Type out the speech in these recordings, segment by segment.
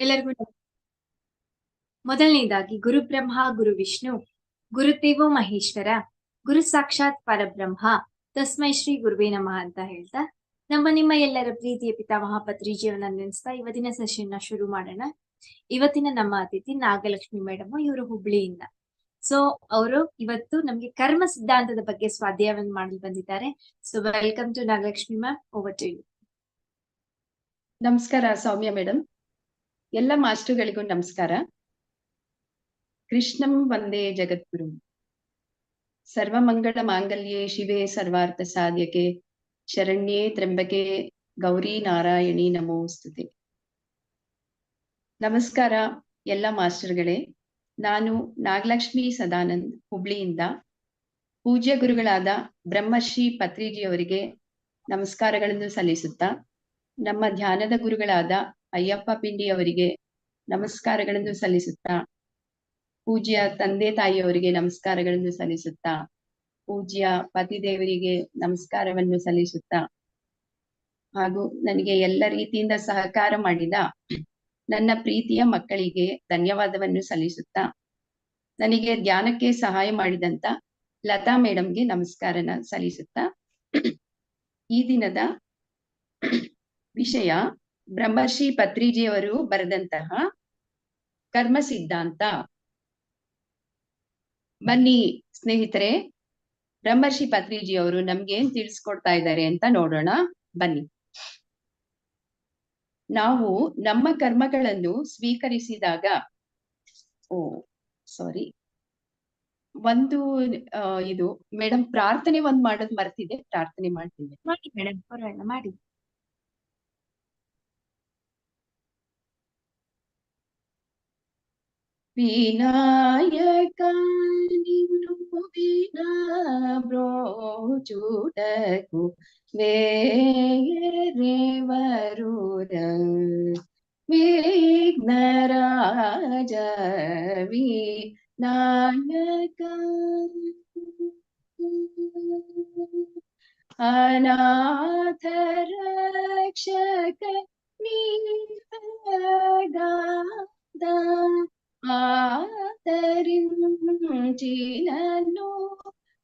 ಎಲ್ಲರಿಗೂ ಮೊದಲನೇದಾಗಿ ಗುರು ಬ್ರಹ್ಮ, ಗುರು ವಿಷ್ಣು ಮಹೇಶ್ವರ, ಗುರು ಸಾಕ್ಷಾತ್ ಪರಬ್ರಹ್ಮ, ತಸ್ಮೈ ಶ್ರೀ ಗುರುವೇ ನಮಃ ಅಂತ ಹೇಳ್ತಾ, ನಮ್ಮ ನಿಮ್ಮ ಎಲ್ಲರ ಪ್ರೀತಿಯ ಪಿತಾಮಹ ಪತ್ರಿಜಿಯವನ್ನ ನೆನೆಸ್ತಾ ಇವತ್ತಿನ ಸೆಷನ್ನ ಶುರು ಮಾಡೋಣ. ಇವತ್ತಿನ ನಮ್ಮ ಅತಿಥಿ ನಾಗಲಕ್ಷ್ಮಿ ಮೇಡಮ್, ಇವರು ಹುಬ್ಳಿಯಿಂದ. ಸೊ ಅವರು ಇವತ್ತು ನಮ್ಗೆ ಕರ್ಮ ಸಿದ್ಧಾಂತದ ಬಗ್ಗೆ ಸ್ವಾಧ್ಯಾಯವನ್ನು ಮಾಡಲು ಬಂದಿದ್ದಾರೆ. So welcome to Nagalakshmi ma'am over to you ನಮಸ್ಕಾರ ಸೌಮ್ಯ ಮೇಡಮ್. ಎಲ್ಲ ಮಾಸ್ಟರ್ಗಳಿಗೂ ನಮಸ್ಕಾರ. ಕೃಷ್ಣಂ ವಂದೇ ಜಗದ್ಗುರು. ಸರ್ವಮಂಗಳ ಮಾಂಗಲ್ಯೇ ಶಿವೆ ಸರ್ವಾರ್ಥ ಸಾಧ್ಯಕೆ, ಶರಣ್ಯೇ ತ್ರಂಬಕೆ ಗೌರಿ ನಾರಾಯಣಿ ನಮೋಸ್ತುತೆ. ನಮಸ್ಕಾರ ಎಲ್ಲ ಮಾಸ್ಟರ್ಗಳೇ. ನಾನು ನಾಗಲಕ್ಷ್ಮಿ ಸದಾನಂದ್ ಹುಬ್ಳಿಯಿಂದ ಪೂಜ್ಯ ಗುರುಗಳಾದ ಬ್ರಹ್ಮಶ್ರೀ ಪತ್ರಿಜಿಯವರಿಗೆ ನಮಸ್ಕಾರಗಳನ್ನು ಸಲ್ಲಿಸುತ್ತಾ, ನಮ್ಮ ಧ್ಯಾನದ ಗುರುಗಳಾದ ಅಯ್ಯಪ್ಪ ಪಿಂಡಿ ಅವರಿಗೆ ನಮಸ್ಕಾರಗಳನ್ನು ಸಲ್ಲಿಸುತ್ತಾ. ಪೂಜ್ಯ ತಂದೆ ತಾಯಿಯವರಿಗೆ ನಮಸ್ಕಾರಗಳನ್ನು ಸಲ್ಲಿಸುತ್ತಾ. ಪೂಜ್ಯ ಪತಿದೇವರಿಗೆ ನಮಸ್ಕಾರವನ್ನು ಸಲ್ಲಿಸುತ್ತಾ. ಹಾಗೂ ನನಗೆ ಎಲ್ಲ ರೀತಿಯಿಂದ ಸಹಕಾರ ಮಾಡಿದ ನನ್ನ ಪ್ರೀತಿಯ ಮಕ್ಕಳಿಗೆ ಧನ್ಯವಾದವನ್ನು ಸಲ್ಲಿಸುತ್ತಾ. ನನಗೆ ಧ್ಯಾನಕ್ಕೆ ಸಹಾಯ ಮಾಡಿದಂತ ಲತಾ ಮೇಡಮ್ಗೆ ನಮಸ್ಕಾರನ ಸಲ್ಲಿಸುತ್ತಾ. ಈ ದಿನದ ವಿಷಯ ಬ್ರಹ್ಮರ್ಷಿ ಪತ್ರಿಜಿಯವರು ಬರೆದಂತಹ ಕರ್ಮ ಸಿದ್ಧಾಂತ. ಬನ್ನಿ ಸ್ನೇಹಿತರೆ ಬ್ರಹ್ಮರ್ಷಿ ಪತ್ರಿಜಿಯವರು ನಮ್ಗೆ ಏನ್ ತಿಳಿಸ್ಕೊಡ್ತಾ ಇದ್ದಾರೆ ಅಂತ ನೋಡೋಣ. ಬನ್ನಿ. ನಾವು ನಮ್ಮ ಕರ್ಮಗಳನ್ನು ಸ್ವೀಕರಿಸಿದಾಗ, ಓ ಸಾರಿ ಒಂದು ಇದು ಮೇಡಮ್ ಪ್ರಾರ್ಥನೆ ಒಂದ್ ಮಾಡೋದ್ ಮರ್ತಿದೆ ಪ್ರಾರ್ಥನೆ ಮಾಡ್ತೀನಿ. ಮಾಡಿ ಮೇಡಮ್ ಮಾಡಿ. వినాయకీనాబ్రోచుటకు వేయరేవరుర విఘ్నరాజ వినాయక అనాథరక్షక నీగా आतरिचीलो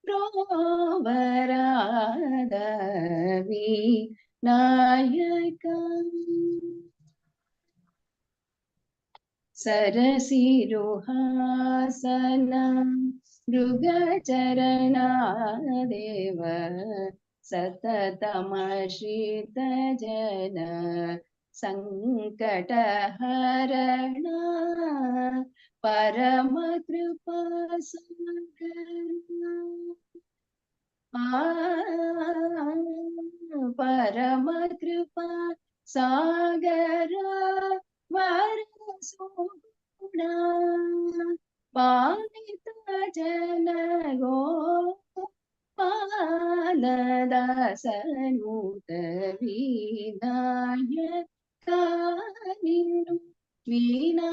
రోవరాదవి నాయక नायका सरसिरुहासन मृगचरणादेव सततमशीतजन सङ्कटहरण பரமகிருபாசாகர பரமகிருபா சாகர வரசுணா பாலித ஜனகோ பாலதாசனூத விநாய காலினு ಕೃಪಾ ಪರಮ ಕೃಪಾ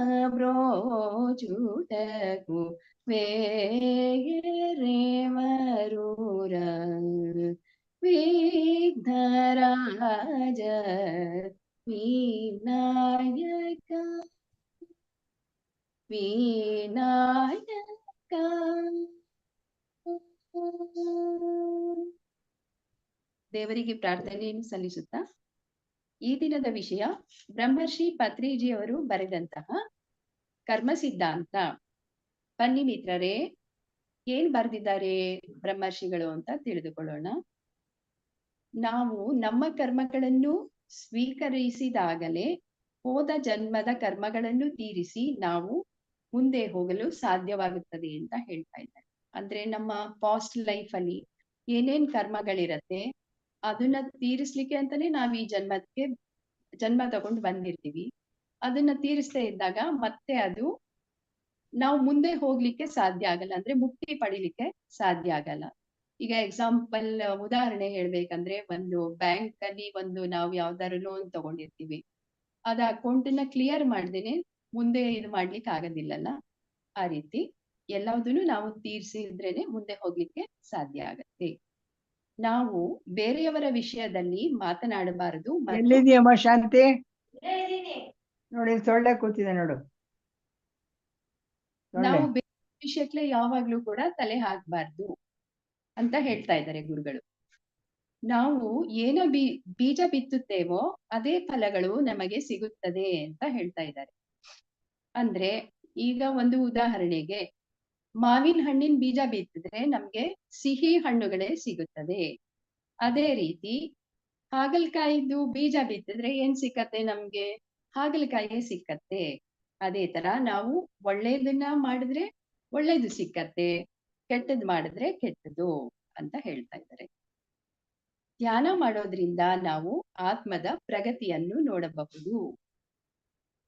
ಸಾಗರ ವರಸುಗುಣ ಪಾಲಿತ ಜನ ಗೋ ಪಾಲದಾಸನೂತ ವಿನಾಯಕ ನಿನ್ನು ವೀಣಾ ಬ್ರೋಚುಟಕು ವೇರೆ ಮರೂರ ವಿಘ್ನರಾಜ ವಿನಾಯಕ ವಿನಾಯಕ ದೇವರಿಗೆ ಪ್ರಾರ್ಥನೆಯನ್ನು ಸಲ್ಲಿಸುತ್ತಾ ಈ ದಿನದ ವಿಷಯ ಬ್ರಹ್ಮರ್ಷಿ ಪತ್ರಿಜಿಯವರು ಬರೆದಂತಹ ಕರ್ಮ ಸಿದ್ಧಾಂತ. ಬನ್ನಿ ಮಿತ್ರರೇ, ಏನ್ ಬರೆದಿದ್ದಾರೆ ಬ್ರಹ್ಮರ್ಷಿಗಳು ಅಂತ ತಿಳಿದುಕೊಳ್ಳೋಣ. ನಾವು ನಮ್ಮ ಕರ್ಮಗಳನ್ನು ಸ್ವೀಕರಿಸಿದಾಗಲೇ ಹೋದ ಜನ್ಮದ ಕರ್ಮಗಳನ್ನು ತೀರಿಸಿ ನಾವು ಮುಂದೆ ಹೋಗಲು ಸಾಧ್ಯವಾಗುತ್ತದೆ ಅಂತ ಹೇಳ್ತಾ ಇದ್ದಾರೆ. ಅಂದ್ರೆ ನಮ್ಮ ಪಾಸ್ಟ್ ಲೈಫ್ ಅಲ್ಲಿ ಏನೇನ್ ಕರ್ಮಗಳಿರತ್ತೆ ಅದನ್ನ ತೀರಿಸ್ಲಿಕ್ಕೆ ಅಂತಾನೆ ನಾವ್ ಈ ಜನ್ಮಕ್ಕೆ, ಜನ್ಮ ತಗೊಂಡು ಬಂದಿರ್ತೀವಿ. ಅದನ್ನ ತೀರಿಸ್ತಾ ಇದ್ದಾಗ ಮತ್ತೆ ಅದು ನಾವು ಮುಂದೆ ಹೋಗ್ಲಿಕ್ಕೆ ಸಾಧ್ಯ ಆಗಲ್ಲ. ಅಂದ್ರೆ ಮುಕ್ತಿ ಪಡಿಲಿಕ್ಕೆ ಸಾಧ್ಯ ಆಗಲ್ಲ. ಈಗ ಎಕ್ಸಾಂಪಲ್ ಉದಾಹರಣೆ ಹೇಳ್ಬೇಕಂದ್ರೆ ಒಂದು ಬ್ಯಾಂಕ್ ಅಲ್ಲಿ ಒಂದು ನಾವು ಯಾವ್ದಾದ್ರು ಲೋನ್ ತಗೊಂಡಿರ್ತೀವಿ. ಅದ ಅಕೌಂಟ್ನ ಕ್ಲಿಯರ್ ಮಾಡ್ದೇನೆ ಮುಂದೆ ಇದು ಮಾಡ್ಲಿಕ್ಕೆ ಆಗೋದಿಲ್ಲಲ್ಲ? ಆ ರೀತಿ ಎಲ್ಲದನ್ನು ನಾವು ತೀರ್ಸಿದ್ರೇನೆ ಮುಂದೆ ಹೋಗ್ಲಿಕ್ಕೆ ಸಾಧ್ಯ ಆಗತ್ತೆ. ನಾವು ಬೇರೆಯವರ ವಿಷಯದಲ್ಲಿ ಮಾತನಾಡಬಾರದು ಎಲ್ಲಿದೆಯಮ್ಮ ಶಾಂತಿ? ನೋಡಿ ಸೊಳ್ಳೆ ಕೂತಿದೆ ನೋಡು. ನಾವು ಬೇರೆ ವಿಷಯಕ್ಕೆ ಯಾವಾಗ್ಲೂ ಕೂಡ ತಲೆ ಹಾಕ್ಬಾರ್ದು ಅಂತ ಹೇಳ್ತಾ ಇದ್ದಾರೆ ಗುರುಗಳು. ನಾವು ಏನ ಬೀ ಬೀಜ ಬಿತ್ತುತ್ತೇವೋ ಅದೇ ಫಲಗಳು ನಮಗೆ ಸಿಗುತ್ತದೆ ಅಂತ ಹೇಳ್ತಾ ಇದ್ದಾರೆ. ಅಂದ್ರೆ ಈಗ ಒಂದು ಉದಾಹರಣೆಗೆ ಮಾವಿನ ಹಣ್ಣಿನ ಬೀಜ ಬಿತ್ತಿದ್ರೆ ನಮ್ಗೆ ಸಿಹಿ ಹಣ್ಣುಗಳೇ ಸಿಗುತ್ತದೆ. ಅದೇ ರೀತಿ ಹಾಗಲಕಾಯಿದು ಬೀಜ ಬಿತ್ತಿದ್ರೆ ಏನ್ ಸಿಕ್ಕತ್ತೆ ನಮ್ಗೆ? ಹಾಗಲಕಾಯಿಯೇ ಸಿಕ್ಕತ್ತೆ. ಅದೇ ತರ ನಾವು ಒಳ್ಳೇದನ್ನ ಮಾಡಿದ್ರೆ ಒಳ್ಳೇದು ಸಿಕ್ಕತ್ತೆ, ಕೆಟ್ಟದ್ ಮಾಡಿದ್ರೆ ಕೆಟ್ಟದು ಅಂತ ಹೇಳ್ತಾ ಇದ್ದಾರೆ. ಧ್ಯಾನ ಮಾಡೋದ್ರಿಂದ ನಾವು ಆತ್ಮದ ಪ್ರಗತಿಯನ್ನು ನೋಡಬಹುದು.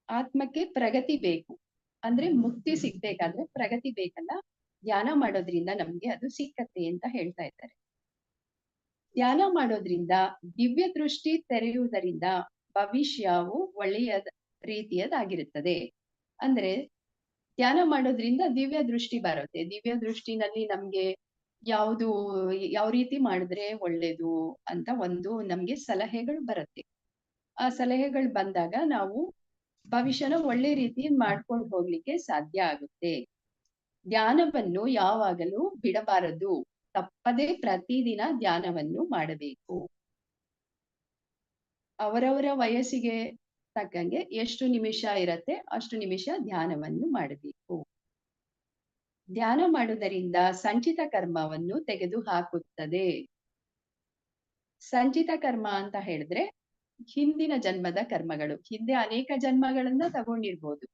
ಆತ್ಮಕ್ಕೆ ಪ್ರಗತಿ ಬೇಕು. ಅಂದ್ರೆ ಮುಕ್ತಿ ಸಿಗ್ಬೇಕಾದ್ರೆ ಪ್ರಗತಿ ಬೇಕಲ್ಲ, ಧ್ಯಾನ ಮಾಡೋದ್ರಿಂದ ನಮ್ಗೆ ಅದು ಸಿಕ್ಕತ್ತೆ ಅಂತ ಹೇಳ್ತಾ ಇದ್ದಾರೆ. ಧ್ಯಾನ ಮಾಡೋದ್ರಿಂದ ದಿವ್ಯ ದೃಷ್ಟಿ ತೆರೆಯುವುದರಿಂದ ಭವಿಷ್ಯವು ಒಳ್ಳೆಯ ರೀತಿಯದಾಗಿರುತ್ತದೆ. ಅಂದ್ರೆ ಧ್ಯಾನ ಮಾಡೋದ್ರಿಂದ ದಿವ್ಯ ದೃಷ್ಟಿ ಬರುತ್ತೆ. ದಿವ್ಯ ದೃಷ್ಟಿನಲ್ಲಿ ನಮ್ಗೆ ಯಾವುದು, ಯಾವ ರೀತಿ ಮಾಡಿದ್ರೆ ಒಳ್ಳೇದು ಅಂತ ಒಂದು ನಮ್ಗೆ ಸಲಹೆಗಳು ಬರುತ್ತೆ. ಆ ಸಲಹೆಗಳು ಬಂದಾಗ ನಾವು ಭವಿಷ್ಯನ ಒಳ್ಳೆ ರೀತಿ ಮಾಡ್ಕೊಂಡು ಹೋಗ್ಲಿಕ್ಕೆ ಸಾಧ್ಯ ಆಗುತ್ತೆ. ಧ್ಯಾನವನ್ನು ಯಾವಾಗಲೂ ಬಿಡಬಾರದು. ತಪ್ಪದೇ ಪ್ರತಿದಿನ ಧ್ಯಾನವನ್ನು ಮಾಡಬೇಕು. ಅವರವರ ವಯಸ್ಸಿಗೆ ತಕ್ಕಂಗೆ ಎಷ್ಟು ನಿಮಿಷ ಇರತ್ತೆ ಅಷ್ಟು ನಿಮಿಷ ಧ್ಯಾನವನ್ನು ಮಾಡಬೇಕು. ಧ್ಯಾನ ಮಾಡುವುದರಿಂದ ಸಂಚಿತ ಕರ್ಮವನ್ನು ತೆಗೆದು ಹಾಕುತ್ತದೆ ಸಂಚಿತ ಕರ್ಮ ಅಂತ ಹೇಳಿದ್ರೆ ಹಿಂದಿನ ಜನ್ಮದ ಕರ್ಮಗಳು. ಹಿಂದೆ ಅನೇಕ ಜನ್ಮಗಳನ್ನ ತಗೊಂಡಿರ್ಬೋದು.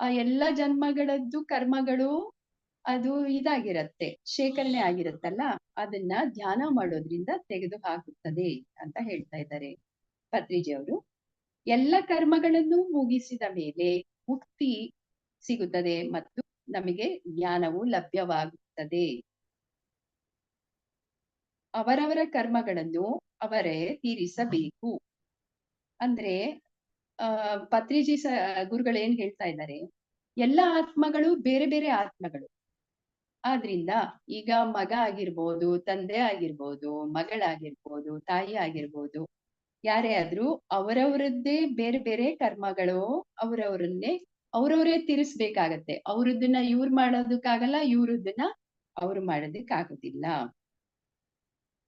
ಆ ಎಲ್ಲ ಜನ್ಮಗಳದ್ದು ಕರ್ಮಗಳು ಅದು ಇದಾಗಿರತ್ತೆ, ಶೇಖರಣೆ ಆಗಿರತ್ತಲ್ಲ, ಅದನ್ನ ಧ್ಯಾನ ಮಾಡೋದ್ರಿಂದ ತೆಗೆದು ಹಾಕುತ್ತದೆ ಅಂತ ಹೇಳ್ತಾ ಇದ್ದಾರೆ ಪತ್ರಿಜಿ ಅವರು. ಎಲ್ಲ ಕರ್ಮಗಳನ್ನು ಮುಗಿಸಿದ ಮೇಲೆ ಮುಕ್ತಿ ಸಿಗುತ್ತದೆ ಮತ್ತು ನಮಗೆ ಜ್ಞಾನವು ಲಭ್ಯವಾಗುತ್ತದೆ. ಅವರವರ ಕರ್ಮಗಳನ್ನು ಅವರೇ ತೀರಿಸಬೇಕು. ಅಂದ್ರೆ, ಆ, ಪತ್ರಿಜಿ ಸ, ಗುರುಗಳು ಏನ್ ಹೇಳ್ತಾ ಇದ್ದಾರೆ? ಎಲ್ಲ ಆತ್ಮಗಳು ಬೇರೆ ಬೇರೆ ಆತ್ಮಗಳು. ಆದ್ರಿಂದ ಈಗ ಮಗ ಆಗಿರ್ಬೋದು, ತಂದೆ ಆಗಿರ್ಬೋದು, ಮಗಳಾಗಿರ್ಬೋದು, ತಾಯಿ ಆಗಿರ್ಬೋದು, ಯಾರೇ ಆದ್ರೂ ಅವರವರದ್ದೇ ಬೇರೆ ಬೇರೆ ಕರ್ಮಗಳು ಅವರವರನ್ನೇ, ಅವ್ರವ್ರೇ ತೀರಿಸ್ಬೇಕಾಗತ್ತೆ. ಅವ್ರದ್ದನ್ನ ಇವ್ರು ಮಾಡೋದಕ್ಕಾಗಲ್ಲ, ಇವ್ರದ್ದನ್ನ ಅವ್ರು ಮಾಡೋದಕ್ಕಾಗುದಿಲ್ಲ.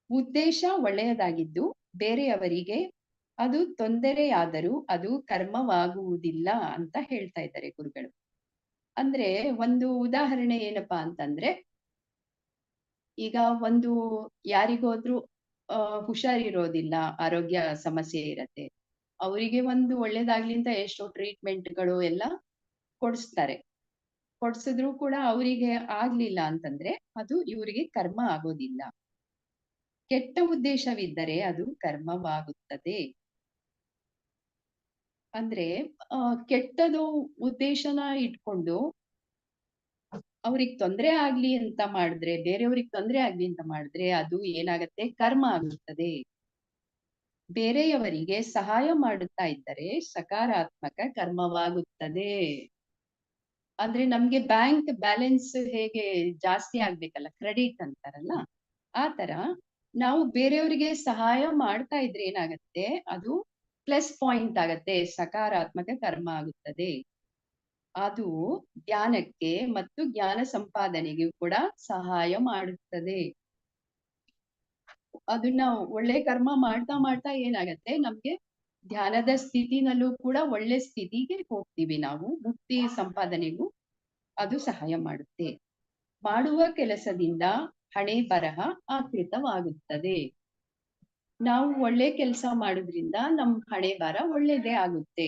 ಉದ್ದೇಶ ಒಳ್ಳೆಯದಾಗಿದ್ದು ಬೇರೆಯವರಿಗೆ ಅದು ತೊಂದರೆಯಾದರೂ ಅದು ಕರ್ಮವಾಗುವುದಿಲ್ಲ ಅಂತ ಹೇಳ್ತಾ ಇದ್ದಾರೆ ಗುರುಗಳು. ಅಂದ್ರೆ ಒಂದು ಉದಾಹರಣೆ ಏನಪ್ಪಾ ಅಂತಂದ್ರೆ, ಈಗ ಒಂದು ಯಾರಿಗೋದ್ರೂ ಅಹ್ ಹುಷಾರಿರೋದಿಲ್ಲ, ಆರೋಗ್ಯ ಸಮಸ್ಯೆ ಇರತ್ತೆ, ಅವರಿಗೆ ಒಂದು ಒಳ್ಳೇದಾಗ್ಲಿ ಅಂತ ಎಷ್ಟೋ ಟ್ರೀಟ್ಮೆಂಟ್ಗಳು ಎಲ್ಲ ಕೊಡಿಸ್ತಾರೆ. ಕೊಡ್ಸಿದ್ರು ಕೂಡ ಅವರಿಗೆ ಆಗ್ಲಿಲ್ಲ ಅಂತಂದ್ರೆ ಅದು ಇವರಿಗೆ ಕರ್ಮ ಆಗೋದಿಲ್ಲ. ಕೆಟ್ಟ ಉದ್ದೇಶವಿದ್ದರೆ ಅದು ಕರ್ಮವಾಗುತ್ತದೆ. ಅಂದ್ರೆ ಕೆಟ್ಟದು ಉದ್ದೇಶನ ಇಟ್ಕೊಂಡು ಅವ್ರಿಗೆ ತೊಂದರೆ ಆಗ್ಲಿ ಅಂತ ಮಾಡಿದ್ರೆ, ಬೇರೆಯವ್ರಿಗೆ ತೊಂದರೆ ಆಗ್ಲಿ ಅಂತ ಮಾಡಿದ್ರೆ ಅದು ಏನಾಗತ್ತೆ? ಕರ್ಮ ಆಗುತ್ತದೆ. ಬೇರೆಯವರಿಗೆ ಸಹಾಯ ಮಾಡುತ್ತಾ ಇದ್ದರೆ ಸಕಾರಾತ್ಮಕ ಕರ್ಮವಾಗುತ್ತದೆ. ಅಂದ್ರೆ ನಮ್ಗೆ ಬ್ಯಾಂಕ್ ಬ್ಯಾಲೆನ್ಸ್ ಹೇಗೆ ಜಾಸ್ತಿ ಆಗ್ಬೇಕಲ್ಲ, ಕ್ರೆಡಿಟ್ ಅಂತಾರಲ್ಲ, ಆ ತರ ನಾವು ಬೇರೆಯವರಿಗೆ ಸಹಾಯ ಮಾಡ್ತಾ ಇದ್ರೆ ಏನಾಗತ್ತೆ? ಅದು ಪ್ಲಸ್ ಪಾಯಿಂಟ್ ಆಗತ್ತೆ, ಸಕಾರಾತ್ಮಕ ಕರ್ಮ ಆಗುತ್ತದೆ. ಅದು ಧ್ಯಾನಕ್ಕೆ ಮತ್ತು ಜ್ಞಾನ ಸಂಪಾದನೆಗೂ ಕೂಡ ಸಹಾಯ ಮಾಡುತ್ತದೆ. ಅದನ್ನ ಒಳ್ಳೆ ಕರ್ಮ ಮಾಡ್ತಾ ಮಾಡ್ತಾ ಏನಾಗತ್ತೆ, ನಮ್ಗೆ ಧ್ಯಾನದ ಸ್ಥಿತಿನಲ್ಲೂ ಕೂಡ ಒಳ್ಳೆ ಸ್ಥಿತಿಗೆ ಹೋಗ್ತೀವಿ ನಾವು, ಮುಕ್ತಿ ಸಂಪಾದನೆಗೂ ಅದು ಸಹಾಯ ಮಾಡುತ್ತೆ. ಮಾಡುವ ಕೆಲಸದಿಂದ ಹಣೆ ಬರಹ ಆಕೃತವಾಗುತ್ತದೆ ನಾವು ಒಳ್ಳೆ ಕೆಲಸ ಮಾಡೋದ್ರಿಂದ ನಮ್ ಹಣೆ ಭಾರ ಒಳ್ಳೇದೇ ಆಗುತ್ತೆ.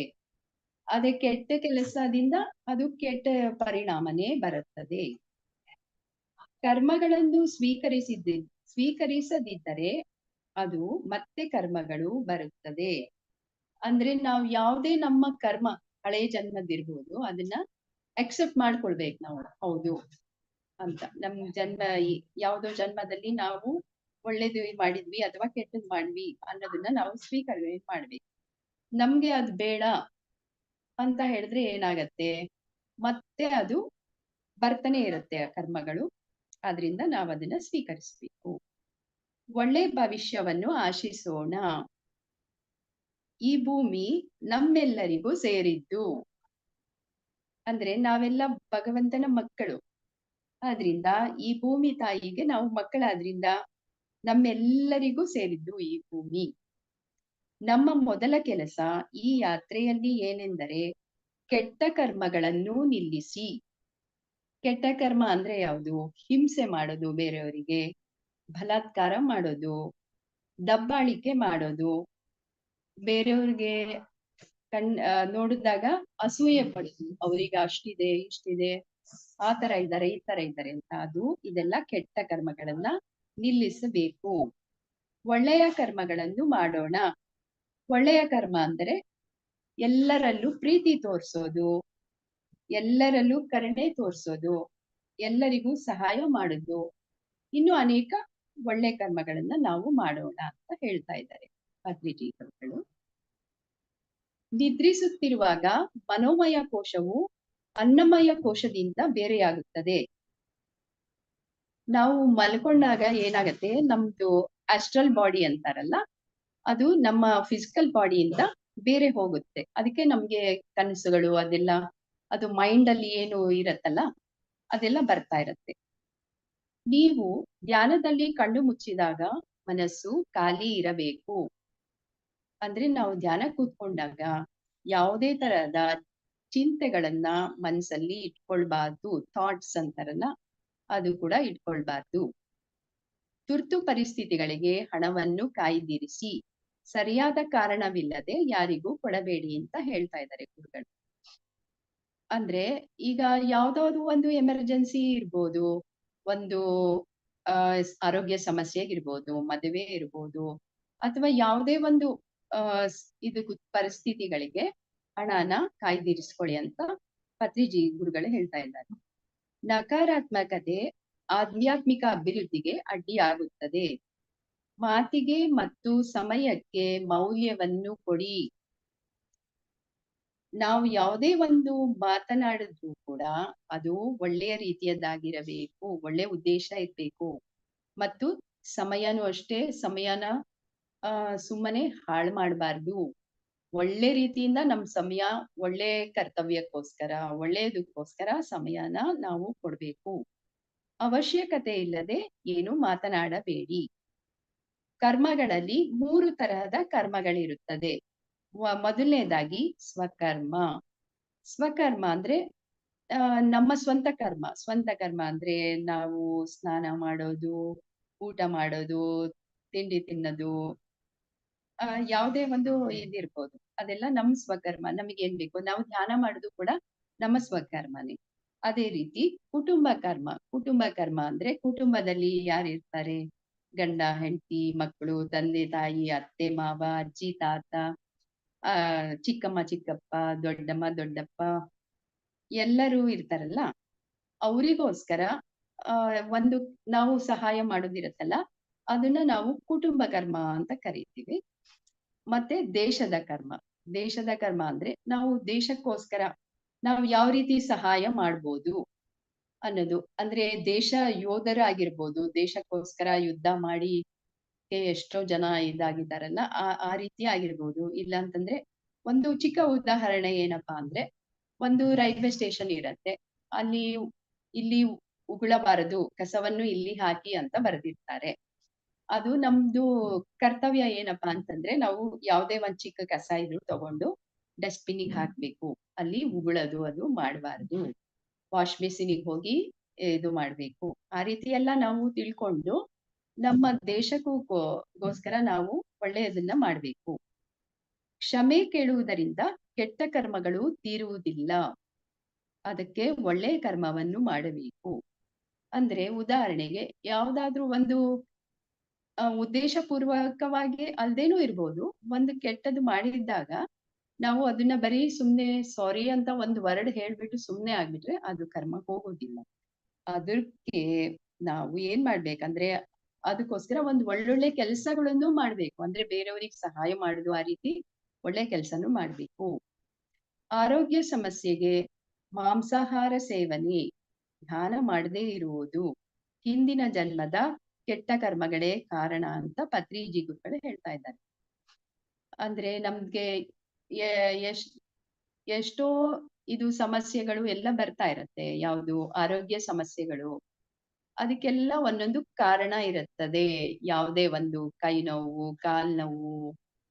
ಅದೇ ಕೆಟ್ಟ ಕೆಲಸದಿಂದ ಅದು ಕೆಟ್ಟ ಪರಿಣಾಮನೇ ಬರುತ್ತದೆ. ಕರ್ಮಗಳನ್ನು ಸ್ವೀಕರಿಸಿದ್ದ, ಸ್ವೀಕರಿಸದಿದ್ದರೆ ಅದು ಮತ್ತೆ ಕರ್ಮಗಳು ಬರುತ್ತದೆ. ಅಂದ್ರೆ ನಾವು ಯಾವುದೇ ನಮ್ಮ ಕರ್ಮ, ಹಳೆ ಜನ್ಮದಿರ್ಬೋದು ಅದನ್ನ ಅಕ್ಸೆಪ್ಟ್ ಮಾಡ್ಕೊಳ್ಬೇಕು ನಾವು. ಹೌದು. ಅಂತ. ನಮ್ ಜನ್ಮ ಯಾವ್ದೋ ಜನ್ಮದಲ್ಲಿ ನಾವು ಒಳ್ಳೇದು ಮಾಡಿದ್ವಿ ಅಥವಾ ಕೆಟ್ಟದ್ ಮಾಡ್ವಿ ಅನ್ನೋದನ್ನ ನಾವು ಸ್ವೀಕಾರ ಮಾಡ್ಬೇಕು. ನಮ್ಗೆ ಅದು ಬೇಡ ಅಂತ ಹೇಳಿದ್ರೆ ಏನಾಗತ್ತೆ? ಮತ್ತೆ ಅದು ಬರ್ತಾನೆ ಇರುತ್ತೆ ಆ ಕರ್ಮಗಳು. ಆದ್ರಿಂದ ನಾವು ಅದನ್ನ ಸ್ವೀಕರಿಸ್ಬೇಕು. ಒಳ್ಳೆ ಭವಿಷ್ಯವನ್ನು ಆಶಿಸೋಣ. ಈ ಭೂಮಿ ನಮ್ಮೆಲ್ಲರಿಗೂ ಸೇರಿದ್ದು. ಅಂದ್ರೆ ನಾವೆಲ್ಲ ಭಗವಂತನ ಮಕ್ಕಳು. ಆದ್ರಿಂದ ಈ ಭೂಮಿ ತಾಯಿಗೆ ನಾವು ಮಕ್ಕಳಾದ್ರಿಂದ ನಮ್ಮೆಲ್ಲರಿಗೂ ಸೇರಿದ್ದು ಈ ಭೂಮಿ. ನಮ್ಮ ಮೊದಲ ಕೆಲಸ ಈ ಯಾತ್ರೆಯಲ್ಲಿ ಏನೆಂದರೆ ಕೆಟ್ಟ ಕರ್ಮಗಳನ್ನು ನಿಲ್ಲಿಸಿ. ಕೆಟ್ಟ ಕರ್ಮ ಅಂದ್ರೆ ಯಾವುದು? ಹಿಂಸೆ ಮಾಡೋದು ಬೇರೆಯವರಿಗೆ, ಬಲಾತ್ಕಾರ ಮಾಡೋದು, ದಬ್ಬಾಳಿಕೆ ಮಾಡೋದು. ಬೇರೆಯವ್ರಿಗೆ ಕಣ್ ನೋಡಿದಾಗ ಅಸೂಯೆ ಪಡೋದು. ಅವ್ರಿಗೆ ಅಷ್ಟಿದೆ, ಇಷ್ಟಿದೆ, ಆ ತರ ಇದ್ದಾರೆ, ಈ ತರ ಇದ್ದಾರೆ ಅಂತ. ಅದು ಇದೆಲ್ಲ ಕೆಟ್ಟ ಕರ್ಮಗಳನ್ನ ನಿಲ್ಲಿಸಬೇಕು. ಒಳ್ಳೆಯ ಕರ್ಮಗಳನ್ನು ಮಾಡೋಣ. ಒಳ್ಳೆಯ ಕರ್ಮ ಅಂದರೆ ಎಲ್ಲರಲ್ಲೂ ಪ್ರೀತಿ ತೋರಿಸೋದು. ಎಲ್ಲರಲ್ಲೂ ಕರುಣೆ ತೋರಿಸೋದು. ಎಲ್ಲರಿಗೂ ಸಹಾಯ ಮಾಡೋದು. ಇನ್ನು ಅನೇಕ ಒಳ್ಳೆ ಕರ್ಮಗಳನ್ನ ನಾವು ಮಾಡೋಣ ಅಂತ ಹೇಳ್ತಾ ಇದ್ದಾರೆ ಪತ್ರಿಜೀಗಳು ನಿದ್ರಿಸುತ್ತಿರುವಾಗ ಮನೋಮಯ ಕೋಶವು ಅನ್ನಮಯ ಕೋಶದಿಂದ ಬೇರೆಯಾಗುತ್ತದೆ. ನಾವು ಮಲ್ಕೊಂಡಾಗ ಏನಾಗತ್ತೆ, ನಮ್ದು ಆಸ್ಟ್ರಲ್ ಬಾಡಿ ಅಂತಾರಲ್ಲ, ಅದು ನಮ್ಮ ಫಿಸಿಕಲ್ ಬಾಡಿಯಿಂದ ಬೇರೆ ಹೋಗುತ್ತೆ. ಅದಕ್ಕೆ ನಮ್ಗೆ ಕನಸುಗಳು, ಅದೆಲ್ಲ, ಅದು ಮೈಂಡ್ ಅಲ್ಲಿ ಏನು ಇರತ್ತಲ್ಲ, ಅದೆಲ್ಲ ಬರ್ತಾ ಇರತ್ತೆ. ನೀವು ಧ್ಯಾನದಲ್ಲಿ ಕಣ್ಣು ಮುಚ್ಚಿದಾಗ ಮನಸ್ಸು ಖಾಲಿ ಇರಬೇಕು. ಅಂದ್ರೆ ನಾವು ಧ್ಯಾನ ಕೂತ್ಕೊಂಡಾಗ ಯಾವುದೇ ತರಹದ ಚಿಂತೆಗಳನ್ನ ಮನಸ್ಸಲ್ಲಿ ಇಟ್ಕೊಳ್ಬಾರ್ದು ಥಾಟ್ಸ್ ಅಂತಾರಲ್ಲ ಅದು ಕೂಡ ಇಟ್ಕೊಳ್ಬಾರ್ದು. ತುರ್ತು ಪರಿಸ್ಥಿತಿಗಳಿಗೆ ಹಣವನ್ನು ಕಾಯ್ದಿರಿಸಿ, ಸರಿಯಾದ ಕಾರಣವಿಲ್ಲದೆ ಯಾರಿಗೂ ಕೊಡಬೇಡಿ ಅಂತ ಹೇಳ್ತಾ ಇದ್ದಾರೆ ಗುರುಗಳು. ಅಂದ್ರೆ ಈಗ ಯಾವ್ದಾದ್ರು ಒಂದು ಎಮರ್ಜೆನ್ಸಿ ಇರ್ಬೋದು, ಒಂದು ಆರೋಗ್ಯ ಸಮಸ್ಯೆ ಇರ್ಬೋದು, ಮದುವೆ ಇರ್ಬೋದು, ಅಥವಾ ಯಾವುದೇ ಒಂದು ಇದು ಪರಿಸ್ಥಿತಿಗಳಿಗೆ ಹಣನ ಕಾಯ್ದಿರಿಸ್ಕೊಳ್ಳಿ ಅಂತ ಪತ್ರಿಜಿ ಗುರುಗಳು ಹೇಳ್ತಾ ಇದ್ದಾರೆ. ನಕಾರಾತ್ಮಕತೆ ಆಧ್ಯಾತ್ಮಿಕ ಅಭಿವೃದ್ಧಿಗೆ ಅಡ್ಡಿಯಾಗುತ್ತದೆ. ಮಾತಿಗೆ ಮತ್ತು ಸಮಯಕ್ಕೆ ಮೌಲ್ಯವನ್ನು ಕೊಡಿ. ನಾವು ಯಾವುದೇ ಒಂದು ಮಾತನಾಡಿದ್ರು ಕೂಡ ಅದು ಒಳ್ಳೆಯ ರೀತಿಯದ್ದಾಗಿರಬೇಕು, ಒಳ್ಳೆ ಉದ್ದೇಶ ಇರಬೇಕು. ಮತ್ತು ಸಮಯನೂ ಅಷ್ಟೇ, ಸಮಯನ ಸುಮ್ಮನೆ ಹಾಳು ಮಾಡಬಾರ್ದು. ಒಳ್ಳೆ ರೀತಿಯಿಂದ ನಮ್ ಸಮಯ, ಒಳ್ಳೆ ಕರ್ತವ್ಯಕ್ಕೋಸ್ಕರ ಒಳ್ಳೆಯದಕ್ಕೋಸ್ಕರ ಸಮಯನ ನಾವು ಕೊಡ್ಬೇಕು. ಅವಶ್ಯಕತೆ ಇಲ್ಲದೆ ಏನು ಮಾತನಾಡಬೇಡಿ. ಕರ್ಮಗಳಲ್ಲಿ ಮೂರು ತರಹದ ಕರ್ಮಗಳಿರುತ್ತದೆ. ಮೊದಲನೇದಾಗಿ ಸ್ವಕರ್ಮ. ಸ್ವಕರ್ಮ ಅಂದ್ರೆ ನಮ್ಮ ಸ್ವಂತ ಕರ್ಮ. ಸ್ವಂತ ಕರ್ಮ ಅಂದ್ರೆ ನಾವು ಸ್ನಾನ ಮಾಡೋದು, ಊಟ ಮಾಡೋದು, ತಿಂಡಿ ತಿನ್ನೋದು ಯಾವುದೇ ಒಂದು ಇದಿರ್ಬೋದು. ಅದೆಲ್ಲ ನಮ್ ಸ್ವಕರ್ಮ, ನಮಗೆ ಏನ್ ಬೇಕು? ನಾವು ಧ್ಯಾನ ಮಾಡುದು ಕೂಡ ನಮ್ಮ ಸ್ವಕರ್ಮನೇ. ಅದೇ ರೀತಿ ಕುಟುಂಬ ಕರ್ಮ ಕುಟುಂಬ ಕರ್ಮ ಅಂದ್ರೆ ಕುಟುಂಬದಲ್ಲಿ ಯಾರಿರ್ತಾರೆ ಗಂಡ, ಹೆಂಡತಿ ಮಕ್ಕಳು ತಂದೆ, ತಾಯಿ, ಅತ್ತೆ, ಮಾವ, ಅಜ್ಜಿ, ತಾತ, ಆ, ಚಿಕ್ಕಮ್ಮ, ಚಿಕ್ಕಪ್ಪ, ದೊಡ್ಡಮ್ಮ, ದೊಡ್ಡಪ್ಪ ಎಲ್ಲರೂ ಇರ್ತಾರಲ್ಲ? ಅವರಿಗೋಸ್ಕರ ಒಂದು ನಾವು ಸಹಾಯ ಮಾಡೋದಿರತ್ತಲ್ಲ? ಅದನ್ನ ನಾವು ಕುಟುಂಬ ಕರ್ಮ ಅಂತ ಕರಿತೀವಿ. ಮತ್ತೆ ದೇಶದ ಕರ್ಮ. ದೇಶದ ಕರ್ಮ ಅಂದ್ರೆ ನಾವು ದೇಶಕ್ಕೋಸ್ಕರ ನಾವು ಯಾವ ರೀತಿ ಸಹಾಯ ಮಾಡ್ಬೋದು ಅನ್ನೋದು. ಅಂದ್ರೆ ದೇಶ ಯೋಧರಾಗಿರ್ಬೋದು ದೇಶಕ್ಕೋಸ್ಕರ ಯುದ್ಧ ಮಾಡಿ ಎಷ್ಟೋ ಜನ ಇದಾಗಿದ್ದಾರಲ್ಲ, ಆ ಆ ರೀತಿ ಆಗಿರ್ಬೋದು. ಇಲ್ಲ ಅಂತಂದ್ರೆ ಒಂದು ಚಿಕ್ಕ ಉದಾಹರಣೆ ಏನಪ್ಪಾ ಅಂದ್ರೆ ಒಂದು ರೈಲ್ವೆ ಸ್ಟೇಷನ್ ಇರತ್ತೆ. ಅಲ್ಲಿ, ಇಲ್ಲಿ ಉಗುಳಬಾರದು, ಕಸವನ್ನು ಇಲ್ಲಿ ಹಾಕಿ ಅಂತ ಬರೆದಿರ್ತಾರೆ. ಅದು ನಮ್ದು ಕರ್ತವ್ಯ ಏನಪ್ಪಾ ಅಂತಂದ್ರೆ ನಾವು ಯಾವುದೇ ಒಂದ್ ಚಿಕ್ಕ ಕಸ ಇದ್ರು ತಗೊಂಡು ಡಸ್ಟ್ಬಿನ್ಗೆ ಹಾಕ್ಬೇಕು. ಅಲ್ಲಿ ಉಗುಳದು ಅದು ಮಾಡಬಾರ್ದು. ವಾಶ್ ಬೇಸಿನಿಗೆ ಹೋಗಿ ಇದು ಮಾಡ್ಬೇಕು. ಆ ರೀತಿ ಎಲ್ಲ ನಾವು ತಿಳ್ಕೊಂಡು ನಮ್ಮ ದೇಶಕ್ಕೂ ಗೋಸ್ಕರ ನಾವು ಒಳ್ಳೆಯದನ್ನ ಮಾಡ್ಬೇಕು. ಕ್ಷಮೆ ಕೇಳುವುದರಿಂದ ಕೆಟ್ಟ ಕರ್ಮಗಳು ತೀರುವುದಿಲ್ಲ. ಅದಕ್ಕೆ ಒಳ್ಳೆಯ ಕರ್ಮವನ್ನು ಮಾಡಬೇಕು. ಅಂದ್ರೆ ಉದಾಹರಣೆಗೆ ಯಾವ್ದಾದ್ರು ಒಂದು ಆ, ಉದ್ದೇಶಪೂರ್ವಕವಾಗಿ ಅಲ್ದೇನೂ ಇರ್ಬೋದು. ಒಂದು ಕೆಟ್ಟದ್ದು ಮಾಡಿದ್ದಾಗ ನಾವು ಅದನ್ನ ಬರೀ ಸುಮ್ನೆ ಸಾರಿ ಅಂತ ಒಂದು ವರ್ಡ್ ಹೇಳ್ಬಿಟ್ಟು ಸುಮ್ನೆ ಆಗ್ಬಿಟ್ರೆ ಅದು ಕರ್ಮ ಹೋಗೋದಿಲ್ಲ. ಅದಕ್ಕೆ ನಾವು ಏನ್ ಮಾಡ್ಬೇಕಂದ್ರೆ ಅದಕ್ಕೋಸ್ಕರ ಒಂದು ಒಳ್ಳೊಳ್ಳೆ ಕೆಲಸಗಳನ್ನು ಮಾಡ್ಬೇಕು. ಅಂದ್ರೆ ಬೇರೆಯವ್ರಿಗೆ ಸಹಾಯ ಮಾಡುದು ಆ ರೀತಿ ಒಳ್ಳೆ ಕೆಲಸನೂ ಮಾಡ್ಬೇಕು. ಆರೋಗ್ಯ ಸಮಸ್ಯೆಗೆ ಮಾಂಸಾಹಾರ ಸೇವನೆ ಧ್ಯಾನ ಮಾಡದೇ ಇರುವುದು ಹಿಂದಿನ ಜನ್ಮದ ಕೆಟ್ಟ ಕರ್ಮಗಳೇ ಕಾರಣ ಅಂತ ಪತ್ರಿಜಿ ಗುರುಗಳು ಹೇಳ್ತಾ ಇದ್ದಾರೆ. ಅಂದ್ರೆ ನಮ್ಗೆ ಎಷ್ಟ್ ಎಷ್ಟೋ ಇದು ಸಮಸ್ಯೆಗಳು ಎಲ್ಲ ಬರ್ತಾ ಇರತ್ತೆ. ಯಾವುದು ಆರೋಗ್ಯ ಸಮಸ್ಯೆಗಳು, ಅದಕ್ಕೆಲ್ಲ ಒಂದೊಂದು ಕಾರಣ ಇರುತ್ತದೆ. ಯಾವುದೇ ಒಂದು ಕೈ ನೋವು, ಕಾಲ್ ನೋವು,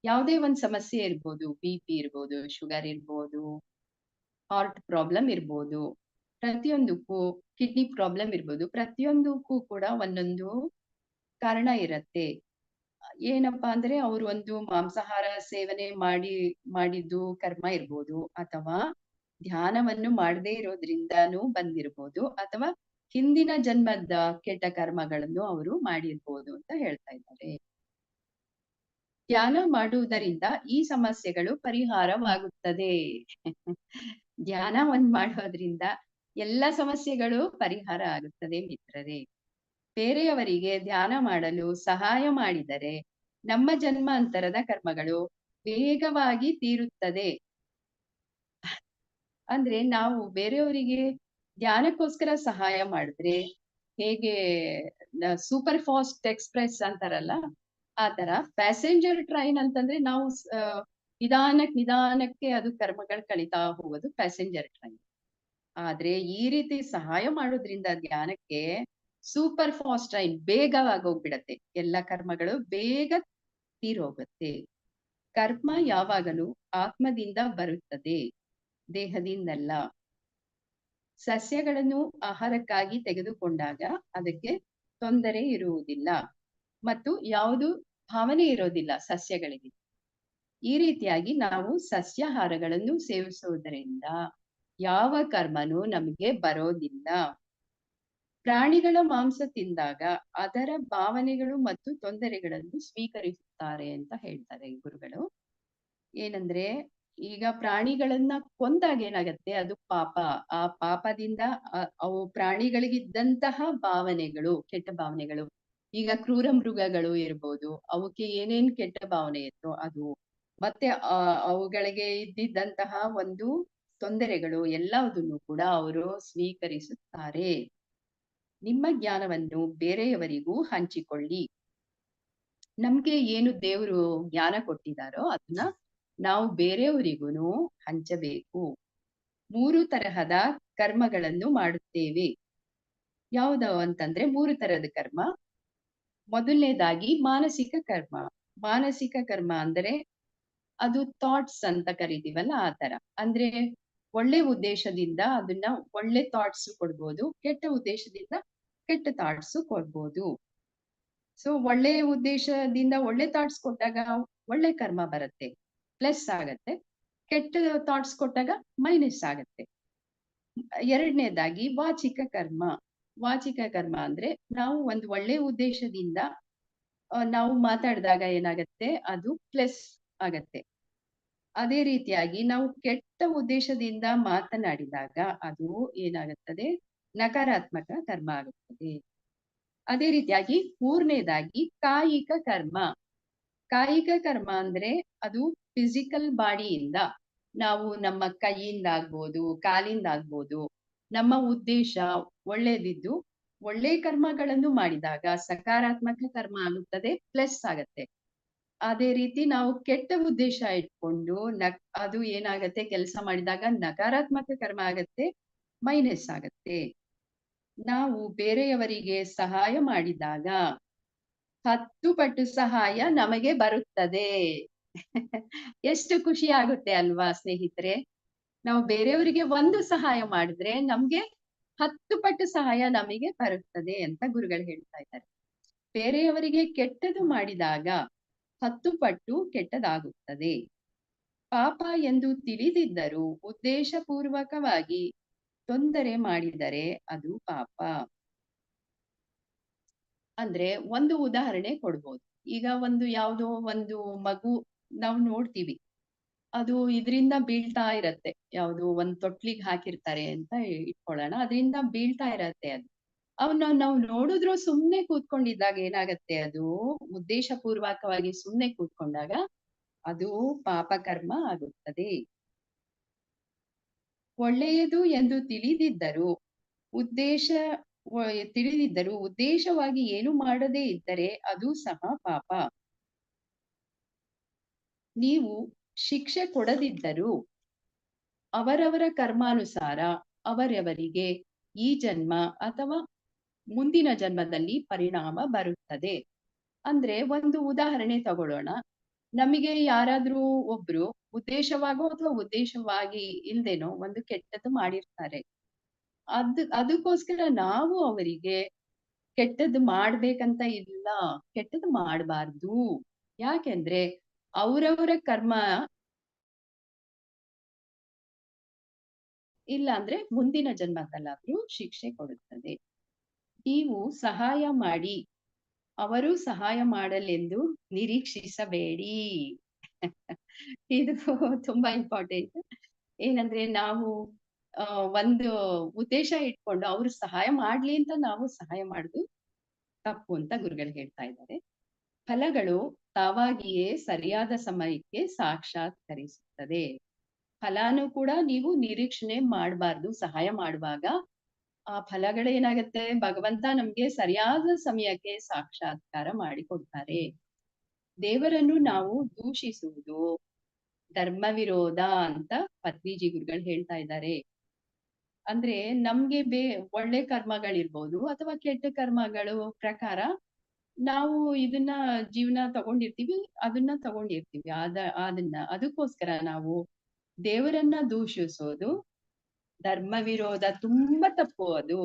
ಯಾವುದೇ ಒಂದು ಸಮಸ್ಯೆ ಇರ್ಬೋದು. ಬಿ ಪಿ ಇರ್ಬೋದು, ಶುಗರ್ ಇರ್ಬೋದು, ಹಾರ್ಟ್ ಪ್ರಾಬ್ಲಮ್ ಇರ್ಬೋದು, ಪ್ರತಿಯೊಂದಕ್ಕೂ ಕಿಡ್ನಿ ಪ್ರಾಬ್ಲಮ್ ಇರ್ಬೋದು, ಪ್ರತಿಯೊಂದಕ್ಕೂ ಕೂಡ ಒಂದೊಂದು ಕಾರಣ ಇರತ್ತೆ. ಏನಪ್ಪಾ ಅಂದ್ರೆ ಅವ್ರು ಒಂದು ಮಾಂಸಾಹಾರ ಸೇವನೆ ಮಾಡಿ, ಮಾಡಿದ್ದು ಕರ್ಮ ಇರ್ಬೋದು ಅಥವಾ ಧ್ಯಾನವನ್ನು ಮಾಡದೇ ಇರೋದ್ರಿಂದಾನು ಬಂದಿರ್ಬೋದು ಅಥವಾ ಹಿಂದಿನ ಜನ್ಮದ ಕೆಟ್ಟ ಕರ್ಮಗಳನ್ನು ಅವರು ಮಾಡಿರ್ಬೋದು ಅಂತ ಹೇಳ್ತಾ ಇದ್ದಾರೆ. ಧ್ಯಾನ ಮಾಡುವುದರಿಂದ ಈ ಸಮಸ್ಯೆಗಳು ಪರಿಹಾರವಾಗುತ್ತದೆ. ಧ್ಯಾನ ಒಂದ್ ಮಾಡೋದ್ರಿಂದ ಎಲ್ಲ ಸಮಸ್ಯೆಗಳು ಪರಿಹಾರ ಆಗುತ್ತದೆ ಮಿತ್ರರೇ. ಬೇರೆಯವರಿಗೆ ಧ್ಯಾನ ಮಾಡಲು ಸಹಾಯ ಮಾಡಿದರೆ ನಮ್ಮ ಜನ್ಮಾಂತರದ ಕರ್ಮಗಳು ವೇಗವಾಗಿ ತೀರುತ್ತದೆ. ಅಂದ್ರೆ ನಾವು ಬೇರೆಯವರಿಗೆ ಧ್ಯಾನಕ್ಕೋಸ್ಕರ ಸಹಾಯ ಮಾಡಿದ್ರೆ ಹೇಗೆ ಸೂಪರ್ ಫಾಸ್ಟ್ ಎಕ್ಸ್ಪ್ರೆಸ್ ಅಂತಾರಲ್ಲ ಆ ತರ ಪ್ಯಾಸೆಂಜರ್ ಟ್ರೈನ್ ಅಂತಂದ್ರೆ ನಾವು ನಿಧಾನಕ್ ನಿಧಾನಕ್ಕೆ ಅದು ಕರ್ಮಗಳು ಕಳೀತಾ ಹೋಗೋದು ಪ್ಯಾಸೆಂಜರ್ ಟ್ರೈನ್. ಆದ್ರೆ ಈ ರೀತಿ ಸಹಾಯ ಮಾಡೋದ್ರಿಂದ ಧ್ಯಾನಕ್ಕೆ ಸೂಪರ್ ಫಾಸ್ಟ್ ಟೈಮ್ ಬೇಗವಾಗಿ ಹೋಗ್ಬಿಡತ್ತೆ. ಎಲ್ಲ ಕರ್ಮಗಳು ಬೇಗ ತೀರೋಗುತ್ತೆ. ಕರ್ಮ ಯಾವಾಗಲೂ ಆತ್ಮದಿಂದ ಬರುತ್ತದೆ. ದೇಹದಿಂದಲ್ಲ. ಸಸ್ಯಗಳನ್ನು ಆಹಾರಕ್ಕಾಗಿ ತೆಗೆದುಕೊಂಡಾಗ ಅದಕ್ಕೆ ತೊಂದರೆ ಇರುವುದಿಲ್ಲ. ಮತ್ತು ಯಾವುದು ಭಾವನೆ ಇರೋದಿಲ್ಲ ಸಸ್ಯಗಳಿಗೆ. ಈ ರೀತಿಯಾಗಿ ನಾವು ಸಸ್ಯಾಹಾರಗಳನ್ನು ಸೇವಿಸುವುದರಿಂದ ಯಾವ ಕರ್ಮನೂ ನಮಗೆ ಬರೋದಿಲ್ಲ. ಪ್ರಾಣಿಗಳ ಮಾಂಸ ತಿಂದಾಗ ಅದರ ಭಾವನೆಗಳು ಮತ್ತು ತೊಂದರೆಗಳನ್ನು ಸ್ವೀಕರಿಸುತ್ತಾರೆ ಅಂತ ಹೇಳ್ತಾರೆ ಗುರುಗಳು. ಏನಂದ್ರೆ ಈಗ ಪ್ರಾಣಿಗಳನ್ನ ಕೊಂದಾಗ ಏನಾಗತ್ತೆ? ಅದು ಪಾಪ. ಆ ಪಾಪದಿಂದ ಅವು ಪ್ರಾಣಿಗಳಿಗಿದ್ದಂತಹ ಭಾವನೆಗಳು, ಕೆಟ್ಟ ಭಾವನೆಗಳು. ಈಗ ಕ್ರೂರ ಮೃಗಗಳು ಇರ್ಬೋದು. ಅವಕ್ಕೆ ಏನೇನ್ ಕೆಟ್ಟ ಭಾವನೆ ಇತ್ತು ಅದು. ಮತ್ತೆ ಅವುಗಳಿಗೆ ಇದ್ದಿದ್ದಂತಹ ಒಂದು ತೊಂದರೆಗಳು ಎಲ್ಲದನ್ನು ಕೂಡ ಅವರು ಸ್ವೀಕರಿಸುತ್ತಾರೆ. ನಿಮ್ಮ ಜ್ಞಾನವನ್ನು ಬೇರೆಯವರಿಗೂ ಹಂಚಿಕೊಳ್ಳಿ. ನಮ್ಗೆ ಏನು ದೇವರು ಜ್ಞಾನ ಕೊಟ್ಟಿದಾರೋ ಅದನ್ನ ನಾವು ಬೇರೆಯವರಿಗೂ ಹಂಚಬೇಕು. ಮೂರು ತರಹದ ಕರ್ಮಗಳನ್ನು ಮಾಡುತ್ತೇವೆ. ಯಾವುದು ಅಂತಂದ್ರೆ ಮೂರು ತರಹದ ಕರ್ಮ. ಮೊದಲನೇದಾಗಿ ಮಾನಸಿಕ ಕರ್ಮ. ಮಾನಸಿಕ ಕರ್ಮ ಅಂದ್ರೆ ಅದು ಥಾಟ್ಸ್ ಅಂತ ಕರಿತೀವಲ್ಲ ಆ ತರ ಅಂದ್ರೆ ಒಳ್ಳೆ ಉದ್ದೇಶದಿಂದ ಅದನ್ನ ಒಳ್ಳೆ ಥಾಟ್ಸ್ ಕೊಡ್ಬೋದು, ಕೆಟ್ಟ ಉದ್ದೇಶದಿಂದ ಕೆಟ್ಟ ಥಾಟ್ಸ್ ಕೊಡ್ಬೋದು. ಸೊ ಒಳ್ಳೆ ಉದ್ದೇಶದಿಂದ ಒಳ್ಳೆ ಥಾಟ್ಸ್ ಕೊಟ್ಟಾಗ ಒಳ್ಳೆ ಕರ್ಮ ಬರುತ್ತೆ. ಪ್ಲಸ್ ಆಗತ್ತೆ. ಕೆಟ್ಟ ಥಾಟ್ಸ್ ಕೊಟ್ಟಾಗ ಮೈನಸ್ ಆಗತ್ತೆ. ಎರಡನೇದಾಗಿ ವಾಚಿಕ ಕರ್ಮ. ವಾಚಿಕ ಕರ್ಮ ಅಂದ್ರೆ ನಾವು ಒಂದು ಒಳ್ಳೆ ಉದ್ದೇಶದಿಂದ ನಾವು ಮಾತಾಡಿದಾಗ ಏನಾಗತ್ತೆ? ಅದು ಪ್ಲಸ್ ಆಗತ್ತೆ. ಅದೇ ರೀತಿಯಾಗಿ ನಾವು ಕೆಟ್ಟ ಉದ್ದೇಶದಿಂದ ಮಾತನಾಡಿದಾಗ ಅದು ಏನಾಗುತ್ತದೆ? ನಕಾರಾತ್ಮಕ ಕರ್ಮ ಆಗುತ್ತದೆ. ಅದೇ ರೀತಿಯಾಗಿ ಮೂರನೇದಾಗಿ ಕಾಯಿಕ ಕರ್ಮ. ಕಾಯಿಕ ಕರ್ಮ ಅಂದ್ರೆ ಅದು ಫಿಸಿಕಲ್ ಬಾಡಿಯಿಂದ ನಾವು ನಮ್ಮ ಕೈಯಿಂದ ಆಗ್ಬೋದು, ಕಾಲಿಂದ ಆಗ್ಬೋದು, ನಮ್ಮ ಉದ್ದೇಶ ಒಳ್ಳೇದಿದ್ದು ಒಳ್ಳೆ ಕರ್ಮಗಳನ್ನು ಮಾಡಿದಾಗ ಸಕಾರಾತ್ಮಕ ಕರ್ಮ ಆಗುತ್ತದೆ ಪ್ಲಸ್ ಆಗತ್ತೆ. ಅದೇ ರೀತಿ ನಾವು ಕೆಟ್ಟ ಉದ್ದೇಶ ಇಟ್ಕೊಂಡು ನಕ್, ಅದು ಏನಾಗತ್ತೆ, ಕೆಲಸ ಮಾಡಿದಾಗ ನಕಾರಾತ್ಮಕ ಕರ್ಮ ಆಗತ್ತೆ ಮೈನಸ್ ಆಗತ್ತೆ. ನಾವು ಬೇರೆಯವರಿಗೆ ಸಹಾಯ ಮಾಡಿದಾಗ ಹತ್ತು ಪಟ್ಟು ಸಹಾಯ ನಮಗೆ ಬರುತ್ತದೆ. ಎಷ್ಟು ಖುಷಿ ಆಗುತ್ತೆ ಅಲ್ವಾ ಸ್ನೇಹಿತರೆ? ನಾವು ಬೇರೆಯವರಿಗೆ ಒಂದು ಸಹಾಯ ಮಾಡಿದ್ರೆ ನಮ್ಗೆ ಹತ್ತು ಪಟ್ಟು ಸಹಾಯ ನಮಗೆ ಬರುತ್ತದೆ ಅಂತ ಗುರುಗಳು ಹೇಳ್ತಾ ಇದ್ದಾರೆ. ಬೇರೆಯವರಿಗೆ ಕೆಟ್ಟದು ಮಾಡಿದಾಗ ಹತ್ತು ಪಟ್ಟು ಕೆಟ್ಟದಾಗುತ್ತದೆ. ಪಾಪ ಎಂದು ತಿಳಿದಿದ್ದರೂ ಉದ್ದೇಶಪೂರ್ವಕವಾಗಿ ತೊಂದರೆ ಮಾಡಿದರೆ ಅದು ಪಾಪ. ಅಂದ್ರೆ ಒಂದು ಉದಾಹರಣೆ ಕೊಡ್ಬೋದು. ಈಗ ಒಂದು ಯಾವುದೋ ಒಂದು ಮಗು ನಾವು ನೋಡ್ತೀವಿ. ಅದು ಇದರಿಂದ ಬೀಳ್ತಾ ಇರತ್ತೆ. ಯಾವುದು ಒಂದ್ ತೊಟ್ಲಿಗ್ ಹಾಕಿರ್ತಾರೆ ಅಂತ ಇಟ್ಕೊಳ್ಳೋಣ. ಅದರಿಂದ ಬೀಳ್ತಾ ಇರತ್ತೆ ಅದು. ಅವನ್ನ ನಾವು ನೋಡಿದ್ರು ಸುಮ್ನೆ ಕೂತ್ಕೊಂಡಿದ್ದಾಗ ಏನಾಗತ್ತೆ ಅದು? ಉದ್ದೇಶ ಪೂರ್ವಕವಾಗಿ ಸುಮ್ನೆ ಕೂತ್ಕೊಂಡಾಗ ಅದು ಪಾಪಕರ್ಮ ಆಗುತ್ತದೆ. ಒಳ್ಳೆಯದು ಎಂದು ತಿಳಿದಿದ್ದರು. ಉದ್ದೇಶ ತಿಳಿದಿದ್ದರು. ಉದ್ದೇಶವಾಗಿ ಏನು ಮಾಡದೇ ಇದ್ದರೆ ಅದು ಸಹ ಪಾಪ. ನೀವು ಶಿಕ್ಷೆ ಕೊಡದಿದ್ದರು ಅವರವರ ಕರ್ಮಾನುಸಾರ ಅವರವರಿಗೆ ಈ ಜನ್ಮ ಅಥವಾ ಮುಂದಿನ ಜನ್ಮದಲ್ಲಿ ಪರಿಣಾಮ ಬರುತ್ತದೆ. ಅಂದ್ರೆ ಒಂದು ಉದಾಹರಣೆ ತಗೊಳ್ಳೋಣ. ನಮಗೆ ಯಾರಾದ್ರೂ ಒಬ್ರು ಉದ್ದೇಶವಾಗೋ ಅಥವಾ ಉದ್ದೇಶವಾಗಿ ಇಲ್ದೇನೋ ಒಂದು ಕೆಟ್ಟದ್ದು ಮಾಡಿರ್ತಾರೆ. ಅದ್, ಅದಕ್ಕೋಸ್ಕರ ನಾವು ಅವರಿಗೆ ಕೆಟ್ಟದ್ದು ಮಾಡ್ಬೇಕಂತ ಇಲ್ಲ, ಕೆಟ್ಟದ್ದು ಮಾಡಬಾರ್ದು. ಯಾಕೆಂದ್ರೆ ಅವರವರ ಕರ್ಮ ಇಲ್ಲ ಅಂದ್ರೆ ಮುಂದಿನ ಜನ್ಮದಲ್ಲಾದ್ರೂ ಶಿಕ್ಷೆ ಕೊಡುತ್ತದೆ. ನೀವು ಸಹಾಯ ಮಾಡಿ, ಅವರು ಸಹಾಯ ಮಾಡಲೆಂದು ನಿರೀಕ್ಷಿಸಬೇಡಿ. ಇದು ತುಂಬಾ ಇಂಪಾರ್ಟೆಂಟ್ ಏನಂದ್ರೆ ನಾವು ಒಂದು ಉದ್ದೇಶ ಇಟ್ಕೊಂಡು ಅವ್ರು ಸಹಾಯ ಮಾಡ್ಲಿ ಅಂತ ನಾವು ಸಹಾಯ ಮಾಡುದು ತಪ್ಪು ಅಂತ ಗುರುಗಳು ಹೇಳ್ತಾ ಇದ್ದಾರೆ. ಫಲಗಳು ತಾವಾಗಿಯೇ ಸರಿಯಾದ ಸಮಯಕ್ಕೆ ಸಾಕ್ಷಾತ್ಕರಿಸುತ್ತದೆ. ಫಲಾನು ಕೂಡ ನೀವು ನಿರೀಕ್ಷಣೆ ಮಾಡಬಾರ್ದು, ಸಹಾಯ ಮಾಡುವಾಗ ಆ ಫಲಗಳೇನಾಗತ್ತೆ? ಭಗವಂತ ನಮ್ಗೆ ಸರಿಯಾದ ಸಮಯಕ್ಕೆ ಸಾಕ್ಷಾತ್ಕಾರ ಮಾಡಿಕೊಡ್ತಾರೆ. ದೇವರನ್ನು ನಾವು ದೂಷಿಸುವುದು. ಧರ್ಮ ವಿರೋಧ ಅಂತ ಪತ್ನಿಜಿ ಗುರುಗಳು ಹೇಳ್ತಾ ಇದ್ದಾರೆ. ಅಂದ್ರೆ ನಮ್ಗೆ ಬೇ, ಒಳ್ಳೆ ಕರ್ಮಗಳಿರ್ಬೋದು ಅಥವಾ ಕೆಟ್ಟ ಕರ್ಮಗಳು ಪ್ರಕಾರ ನಾವು ಇದನ್ನ ಜೀವನ ತಗೊಂಡಿರ್ತೀವಿ, ಅದನ್ನ ತಗೊಂಡಿರ್ತೀವಿ. ಅದ ಅದನ್ನ, ಅದಕ್ಕೋಸ್ಕರ ನಾವು ದೇವರನ್ನ ದೂಷಿಸೋದು ಧರ್ಮ ವಿರೋಧ ತುಂಬಾ ತಪ್ಪು ಅದು.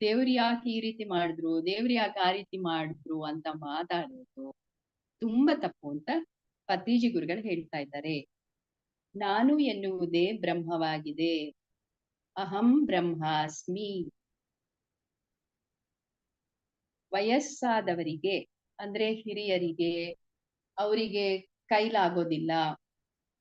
ದೇವ್ರು ಯಾಕೆ ಈ ರೀತಿ ಮಾಡಿದ್ರು, ದೇವ್ರು ಯಾಕೆ ಆ ರೀತಿ ಮಾಡಿದ್ರು ಅಂತ ಮಾತಾಡೋದು. ತುಂಬಾ ತಪ್ಪು ಅಂತ ಪತ್ರಿಜಿ ಗುರುಗಳು ಹೇಳ್ತಾ ಇದ್ದಾರೆ. ನಾನು ಎನ್ನುವುದೇ ಬ್ರಹ್ಮವಾಗಿದೆ. ಅಹಂ ಬ್ರಹ್ಮಾಸ್ಮಿ. ವಯಸ್ಸಾದವರಿಗೆ, ಅಂದ್ರೆ ಹಿರಿಯರಿಗೆ, ಅವರಿಗೆ ಕೈಲಾಗೋದಿಲ್ಲ.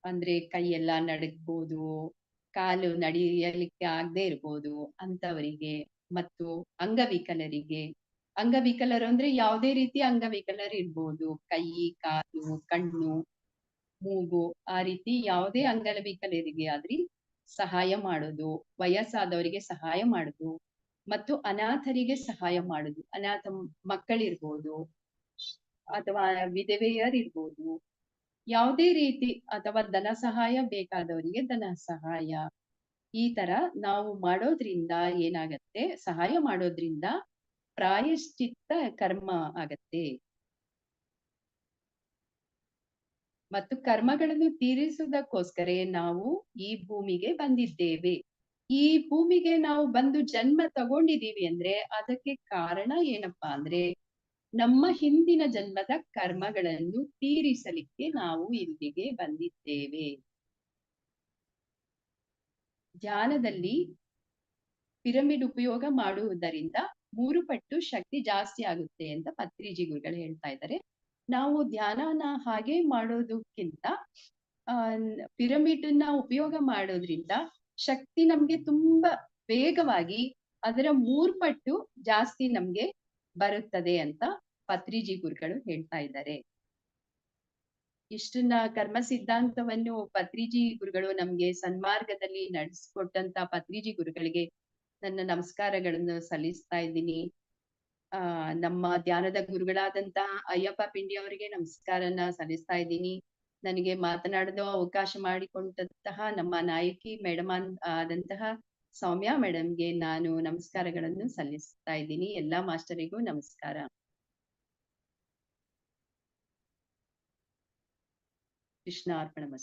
ಅಂದ್ರೆ ಕೈಯೆಲ್ಲ ನಡಗ್ಬೋದು, ಕಾಲು ನಡೆಯಲಿಕ್ಕೆ ಆಗದೆ ಇರ್ಬೋದು ಅಂತವರಿಗೆ ಮತ್ತು ಅಂಗವಿಕಲರಿಗೆ ಅಂಗವಿಕಲರು ಅಂದ್ರೆ ಯಾವುದೇ ರೀತಿ ಅಂಗವಿಕಲರು ಇರ್ಬೋದು. ಕೈ, ಕಾಲು, ಕಣ್ಣು, ಮೂಗು, ಆ ರೀತಿ ಯಾವುದೇ ಅಂಗವಿಕಲರಿಗೆ ಆದ್ರಿ ಸಹಾಯ ಮಾಡೋದು. ವಯಸ್ಸಾದವರಿಗೆ ಸಹಾಯ ಮಾಡೋದು. ಮತ್ತು ಅನಾಥರಿಗೆ ಸಹಾಯ ಮಾಡುದು. ಅನಾಥ ಮಕ್ಕಳಿರ್ಬೋದು ಅಥವಾ ವಿಧವೆಯರಿರ್ಬೋದು ಯಾವುದೇ ರೀತಿ ಅಥವಾ ಧನ ಸಹಾಯ ಬೇಕಾದವರಿಗೆ ಧನ ಸಹಾಯ. ಈ ತರ ನಾವು ಮಾಡೋದ್ರಿಂದ ಏನಾಗತ್ತೆ? ಸಹಾಯ ಮಾಡೋದ್ರಿಂದ ಪ್ರಾಯಶ್ಚಿತ್ತ ಕರ್ಮ ಆಗತ್ತೆ. ಮತ್ತು ಕರ್ಮಗಳನ್ನು ತೀರಿಸುವುದಕ್ಕೋಸ್ಕರ ನಾವು ಈ ಭೂಮಿಗೆ ಬಂದಿದ್ದೇವೆ. ಈ ಭೂಮಿಗೆ ನಾವು ಬಂದು ಜನ್ಮ ತಗೊಂಡಿದ್ದೀವಿ ಅಂದ್ರೆ ಅದಕ್ಕೆ ಕಾರಣ ಏನಪ್ಪಾ ಅಂದ್ರೆ ನಮ್ಮ ಹಿಂದಿನ ಜನ್ಮದ ಕರ್ಮಗಳನ್ನು ತೀರಿಸಲಿಕ್ಕೆ ನಾವು ಇಲ್ಲಿಗೆ ಬಂದಿದ್ದೇವೆ. ಧ್ಯಾನದಲ್ಲಿ ಪಿರಮಿಡ್ ಉಪಯೋಗ ಮಾಡುವುದರಿಂದ ಮೂರು ಪಟ್ಟು ಶಕ್ತಿ ಜಾಸ್ತಿ ಆಗುತ್ತೆ ಅಂತ ಪತ್ರಿಜಿ ಗುರುಗಳು ಹೇಳ್ತಾ ಇದ್ದಾರೆ. ನಾವು ಧ್ಯಾನನ ಹಾಗೆ ಮಾಡೋದಕ್ಕಿಂತ ಪಿರಮಿಡ್ನ ಉಪಯೋಗ ಮಾಡೋದ್ರಿಂದ ಶಕ್ತಿ ನಮ್ಗೆ ತುಂಬಾ ವೇಗವಾಗಿ ಅದರ ಮೂರ್ ಪಟ್ಟು ಜಾಸ್ತಿ ನಮ್ಗೆ ಬರುತ್ತದೆ ಅಂತ ಪತ್ರಿಜಿ ಗುರುಗಳು ಹೇಳ್ತಾ ಇದ್ದಾರೆ. ಇಷ್ಟನ್ನ ಕರ್ಮ ಸಿದ್ಧಾಂತವನ್ನು ಪತ್ರಿಜಿ ಗುರುಗಳು ನಮ್ಗೆ ಸನ್ಮಾರ್ಗದಲ್ಲಿ ನಡೆಸ್ಕೊಟ್ಟಂತ ಪತ್ರಿಜಿ ಗುರುಗಳಿಗೆ ನನ್ನ ನಮಸ್ಕಾರಗಳನ್ನು ಸಲ್ಲಿಸ್ತಾ ಇದ್ದೀನಿ. ಆ, ನಮ್ಮ ಧ್ಯಾನದ ಗುರುಗಳಾದಂತಹ ಅಯ್ಯಪ್ಪ ಪಿಂಡಿ ಅವರಿಗೆ ನಮಸ್ಕಾರನ ಸಲ್ಲಿಸ್ತಾ ಇದ್ದೀನಿ. ನನಗೆ ಮಾತನಾಡಲು ಅವಕಾಶ ಮಾಡಿಕೊಂಡಂತಹ ನಮ್ಮ ನಾಯಕಿ ಮೇಡಮ್ ಆದಂತಹ ಸೌಮ್ಯ ಮೇಡಮ್ಗೆ ನಾನು ನಮಸ್ಕಾರಗಳನ್ನು ಸಲ್ಲಿಸ್ತಾ ಇದ್ದೀನಿ. ಎಲ್ಲಾ ಮಾಸ್ಟರಿಗೂ ನಮಸ್ಕಾರ. ಕೃಷ್ಣ ಅರ್ಪಣ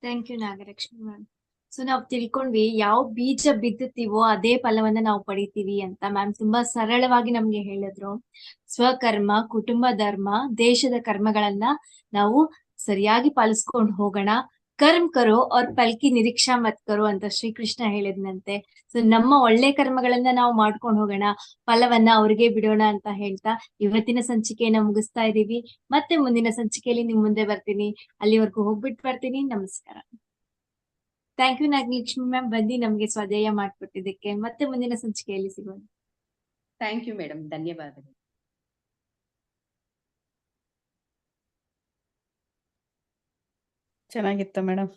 ಥ್ಯಾಂಕ್ ಯು ನಾಗಲಕ್ಷ್ಮಿ ಸೊ ನಾವ್ ತಿಳ್ಕೊಂಡ್ವಿ ಯಾವ ಬೀಜ ಬಿತ್ತುತ್ತೀವೋ ಅದೇ ಫಲವನ್ನ ನಾವು ಪಡಿತೀವಿ ಅಂತ ಮ್ಯಾಮ್ ತುಂಬಾ ಸರಳವಾಗಿ ನಮ್ಗೆ ಹೇಳಿದ್ರು. ಸ್ವಕರ್ಮ, ಕುಟುಂಬ ಧರ್ಮ, ದೇಶದ ಕರ್ಮಗಳನ್ನ ನಾವು ಸರಿಯಾಗಿ ಪಾಲಿಸ್ಕೊಂಡು ಹೋಗೋಣ. ಕರ್ಮ್ ಕರೋ ಅವ್ರ ಪಲ್ಕಿ ನಿರೀಕ್ಷಾ ಮತ್ ಕರೋ ಅಂತ ಶ್ರೀಕೃಷ್ಣ ಹೇಳಿದ್ನಂತೆ. ಸೊ ನಮ್ಮ ಒಳ್ಳೆ ಕರ್ಮಗಳನ್ನ ನಾವು ಮಾಡ್ಕೊಂಡು ಹೋಗೋಣ. ಫಲವನ್ನ ಅವ್ರಿಗೆ ಬಿಡೋಣ ಅಂತ ಹೇಳ್ತಾ ಇವತ್ತಿನ ಸಂಚಿಕೆಯನ್ನ ಮುಗಿಸ್ತಾ ಇದೀವಿ. ಮತ್ತೆ ಮುಂದಿನ ಸಂಚಿಕೆಯಲ್ಲಿ ನಿಮ್ ಮುಂದೆ ಬರ್ತೀನಿ. ಅಲ್ಲಿವರೆಗೂ ಹೋಗ್ಬಿಟ್ಟು ಬರ್ತೀನಿ. ನಮಸ್ಕಾರ. ಥ್ಯಾಂಕ್ ಯು ನಾಗಲಕ್ಷ್ಮಿ ಮ್ಯಾಮ್ ಬಂದು ನಮಗೆ ಸ್ವಾಧ್ಯಾಯ ಮಾಡಿಕೊಟ್ಟಿದ್ದಕ್ಕೆ. ಮತ್ತೆ ಮುಂದಿನ ಸಂಚಿಕೆಯಲ್ಲಿ ಸಿಗೋಣ. ಥ್ಯಾಂಕ್ ಯು ಮೇಡಮ್ ಧನ್ಯವಾದಗಳು. ಚೆನ್ನಾಗಿತ್ತು ಮೇಡಮ್